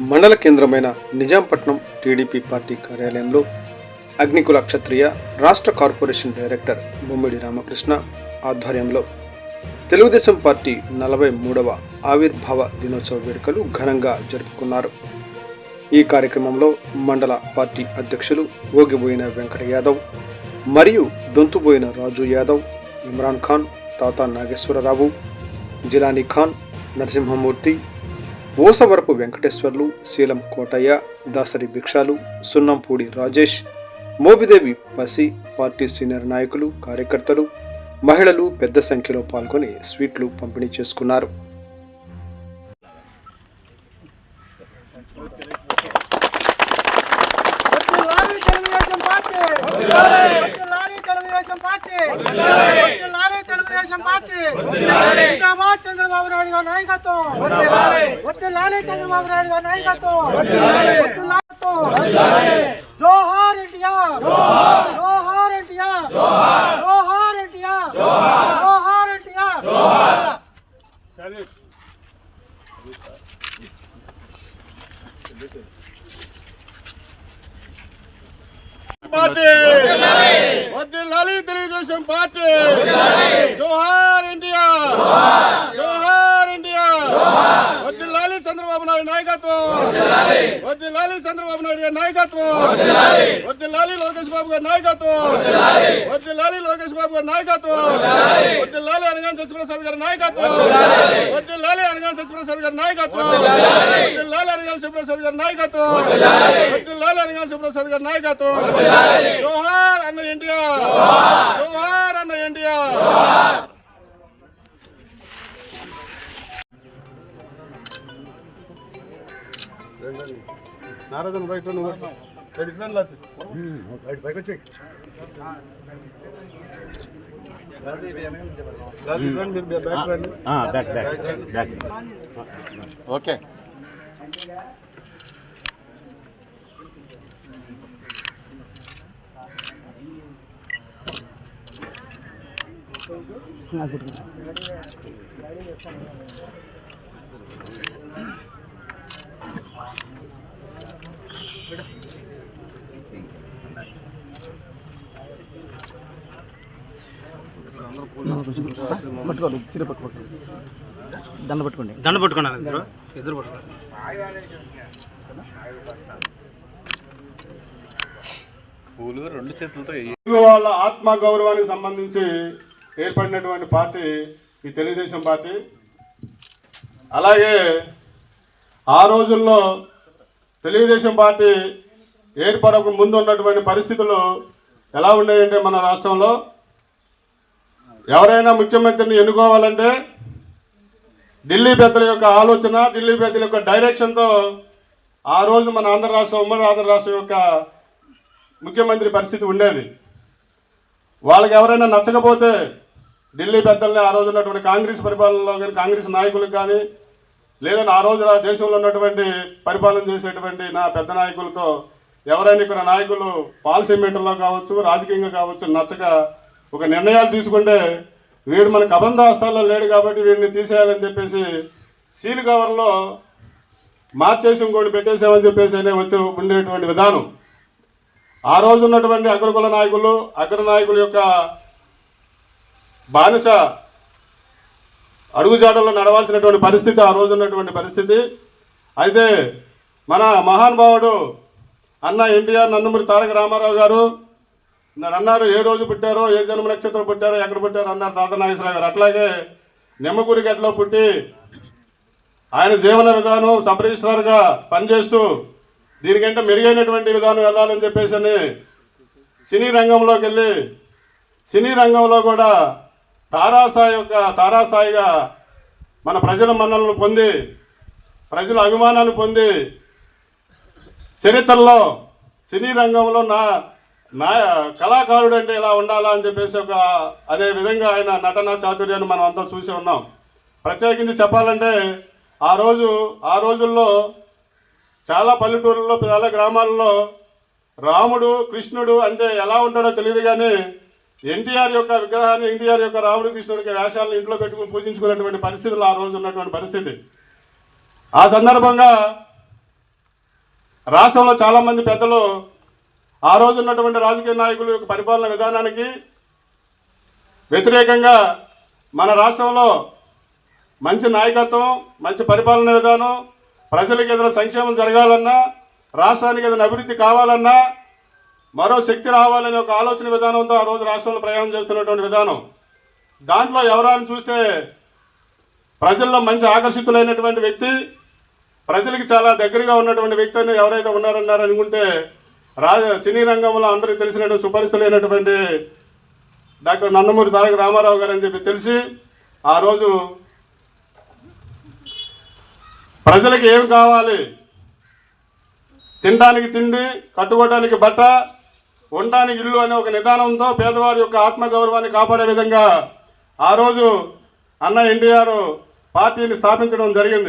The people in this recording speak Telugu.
మండల కేంద్రమైన నిజాంపట్నం టీడీపీ పార్టీ కార్యాలయంలో అగ్నికుల క్షత్రియ రాష్ట్ర కార్పొరేషన్ డైరెక్టర్ బొమ్మిడి రామకృష్ణ ఆధ్వర్యంలో తెలుగుదేశం పార్టీ నలభై మూడవ ఆవిర్భావ దినోత్సవ వేడుకలు ఘనంగా జరుపుకున్నారు. ఈ కార్యక్రమంలో మండల పార్టీ అధ్యక్షులు ఓగిబోయిన వెంకట యాదవ్ మరియు దొంతుబోయిన రాజు యాదవ్ ఇమ్రాన్ ఖాన్ తాతా నాగేశ్వరరావు జిలానీ ఖాన్ నరసింహమూర్తి ఓసవరపు వెంకటేశ్వర్లు శీలం కోటయ్య దాసరి భిక్షాలు సున్నంపూడి రాజేష్ మోబిదేవి పసి పార్టీ సీనియర్ నాయకులు కార్యకర్తలు మహిళలు పెద్ద సంఖ్యలో పాల్గొని స్వీట్లు పంపిణీ చేసుకున్నారు lorry Telugu Desam party lorry Telugu Desam party lorry Telugu Desam party జిందాబాద్ చంద్రబాబు నాయుడు గారి నాయకత్వం వట్టి లారీ చంద్రబాబు నాయుడు గారి నాయకత్వం వట్టి నాయకత్వం జోహార్ ఇండియా జోహార్ ఇండియా జోహార్ ఇండియా జోహార్ ఇండియా పార్టీ వద్దిల్లాలి తెలుగుదేశం పార్టీ జోహార్ ఇండియా జోహార్ ఇండియా. వద్దిల్లాలి చంద్రబాబు నాయుడు నాయకత్వం. వద్దిల్లాలి చంద్రబాబు నాయుడు గారి నాయకత్వం. వద్దిల్లాలి లోకేష్ బాబు గారి నాయకత్వం. వద్దిల్లాలి లోకేష్ బాబు గారి నాయకత్వం. వద్దిల్లాలి అనగాన్ సత్యప్రసాద్ గారి నాయకత్వం. వద్దిల్లాలి అనగాన్ సత్యప్రసాద్ గారి నాయకత్వం. వద్దిల్లాలి అనగాన్ సుప్రసాద్ గారి నాయకత్వం. వద్దిల్లాలి అనగాన్ సుప్రసాద్ గారి నాయకత్వం. జోహార్ అన్న ఇండియా. జోహార్. అన్న ఇండియా. నారదన్ బయట పైకి వచ్చి మీరు బ్యాక్ రండి బ్యాక్ పట్టుకోండి పట్టుకోండి. దండ పట్టుకోండి. దండ ఇద్దరు ఎదురు పూలు రెండు చేతులతో వాళ్ళ ఆత్మ గౌరవానికి సంబంధించి ఏర్పడినటువంటి పార్టీ ఈ తెలుగుదేశం పార్టీ. అలాగే ఆ రోజుల్లో తెలుగుదేశం పార్టీ ఏర్పడక ముందు ఉన్నటువంటి పరిస్థితులు ఎలా ఉన్నాయంటే మన రాష్ట్రంలో? ఎవరైనా ముఖ్యమంత్రిని ఎన్నుకోవాలంటే ఢిల్లీ పెద్దల యొక్క ఆలోచన ఢిల్లీ పెద్దల యొక్క డైరెక్షన్తో ఆ రోజు మన ఆంధ్ర రాష్ట్రం ఉమ్మడి ఆంధ్ర రాష్ట్రం యొక్క ముఖ్యమంత్రి పరిస్థితి ఉండేది. వాళ్ళకి ఎవరైనా నచ్చకపోతే ఢిల్లీ పెద్దల్ని ఆ రోజు ఉన్నటువంటి కాంగ్రెస్ పరిపాలనలో కానీ కాంగ్రెస్ నాయకులకు కానీ లేదని ఆ రోజు దేశంలో ఉన్నటువంటి పరిపాలన చేసేటువంటి నా పెద్ద నాయకులతో ఎవరైనా ఇక్కడ నాయకులు పాలసీమెంట్లో కావచ్చు రాజకీయంగా కావచ్చు నచ్చక ఒక నిర్ణయాలు తీసుకుంటే వీడు మన కబంధ లేడు కాబట్టి వీడిని తీసేయాలని చెప్పేసి సీల్ కవర్లో మార్చేసి ఇంకోటి పెట్టేసామని చెప్పేసి అనే వచ్చి ఉండేటువంటి విధానం. ఆ రోజు ఉన్నటువంటి అగ్రకుల నాయకులు అగ్ర నాయకుల యొక్క బానిస అడుగుజాడల్లో నడవాల్సినటువంటి పరిస్థితి ఆ రోజు ఉన్నటువంటి పరిస్థితి. అయితే మన మహానుభావుడు అన్న ఎన్టీఆర్ నందమూరి తారక రామారావు గారు అన్నారు ఏ రోజు పుట్టారో ఏ జన్మ నక్షత్రం పుట్టారో ఎక్కడ పుట్టారో అన్నారు తాత నాగేశ్వరరావు గారు. అట్లాగే నిమ్మకూరి గట్లో పుట్టి ఆయన జీవన విధానం సబ్ రిజిస్ట్రార్గా పనిచేస్తూ దీనికంటే మెరుగైనటువంటి విధానం వెళ్ళాలని చెప్పేసి అని సినీ రంగంలోకి వెళ్ళి సినీ రంగంలో కూడా తారాస్థాయి యొక్క తారాస్థాయిగా మన ప్రజల మన్నలను పొంది ప్రజల అభిమానాన్ని పొంది చరిత్రలో సినీ రంగంలో నా నా కళాకారుడు అంటే ఇలా ఉండాలా అని చెప్పేసి ఒక అనే విధంగా ఆయన నటన చాతుర్యాన్ని మనం అంతా చూసి ఉన్నాం. ప్రత్యేకించి చెప్పాలంటే ఆ రోజు ఆ రోజుల్లో చాలా పల్లెటూరుల్లో చాలా గ్రామాల్లో రాముడు కృష్ణుడు అంటే ఎలా ఉంటాడో తెలియదు కానీ ఎన్టీఆర్ యొక్క విగ్రహాన్ని ఎన్టీఆర్ యొక్క రాముడు కృష్ణుడికి వేషాలను ఇంట్లో పెట్టుకుని పూజించుకునేటువంటి పరిస్థితులు ఆ రోజు ఉన్నటువంటి పరిస్థితి. ఆ సందర్భంగా రాష్ట్రంలో చాలామంది పెద్దలు ఆ రోజు ఉన్నటువంటి రాజకీయ నాయకుల యొక్క పరిపాలన విధానానికి వ్యతిరేకంగా మన రాష్ట్రంలో మంచి నాయకత్వం మంచి పరిపాలన విధానం ప్రజలకు ఏదైనా సంక్షేమం జరగాలన్నా రాష్ట్రానికి ఏదైనా అభివృద్ధి కావాలన్నా మరో శక్తి రావాలనే ఒక ఆలోచన విధానంతో ఆ రోజు రాష్ట్రంలో ప్రయాణం చేస్తున్నటువంటి విధానం. దాంట్లో ఎవరైనా చూస్తే ప్రజల్లో మంచి ఆకర్షితులైనటువంటి వ్యక్తి ప్రజలకు చాలా దగ్గరగా ఉన్నటువంటి వ్యక్తి అని ఎవరైతే ఉన్నారన్నారు అనుకుంటే రాజ సినీ రంగంలో అందరికీ తెలిసినటువంటి సుపరిస్థితులైనటువంటి డాక్టర్ నందమూరి తారక రామారావు గారు అని చెప్పి తెలిసి ఆ రోజు ప్రజలకు ఏం కావాలి? తినడానికి తిండి కట్టుకోవడానికి బట్ట ఉండడానికి ఇల్లు అనే ఒక నిదానంతో పేదవాడి యొక్క ఆత్మగౌరవాన్ని కాపాడే విధంగా ఆ రోజు అన్న ఎన్టీఆర్ పార్టీని స్థాపించడం జరిగింది.